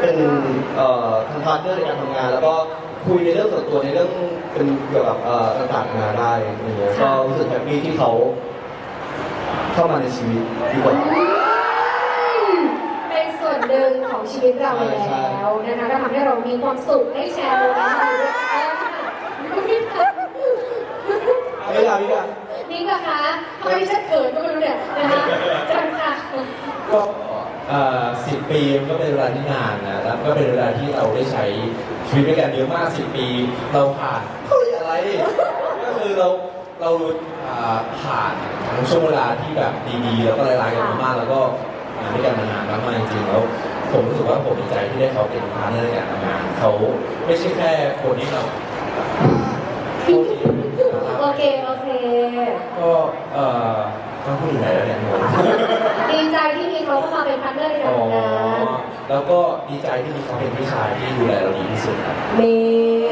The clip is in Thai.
เป็นเอ่อทางพาร์ทเนอร์ในการทำงาน แล้วก็คุยในเรื่องส่วนตัวในเรื่องเป็นเกี่ยวกับเอ่อต่างๆนานาได้อะไรเงี้ยก็รู้สึกแฮปปี้ที่เขาเข้ามาในชีวิตดีกว่า เป็นส่วนหนึ่งของชีวิตเราแล้วนะคะก็ทำให้เรามีความสุขได้แชร์โมเมนต์อะไรด้วยกันไม่ได้ไม่ได้นี่ก็คะทำไมฉันเขินก็ไม่รู้เนี่ยนะคะจังค่ะ ก็ สิบปีมันก็เป็นเวลาที่นานนะแล้วก็เป็นเวลาที่เราได้ใช้ชีวิตด้วยกันเยอะมากสิบปี เราผ่านเฮ้ยอะไรก็คือเราเราอ่าผ่านทั้งช่วงเวลาที่แบบดีๆแล้วก็ร้ายๆกันมากๆแล้วก็อยู่ด้วยกันมานานมากๆจริงๆแล้วผมรู้สึกว่าผมดีใจที่ได้เขาเป็นพาร์ทเนอร์ในการทำงานเขาไม่ใช่แค่คนที่เราพูดที่น่ารักโอเคโอเคก็เอ่อต้องพูดถึงไหนแล้วเนี่ยงง ดีใจที่มีเขาเข้ามาเป็นพาร์ทเนอร์ในอ๋การอทำงานแล้วก็ดีใจที่มีเขาเป็นพี่ชายที่ดูแลเราดีที่สุดครับ นี่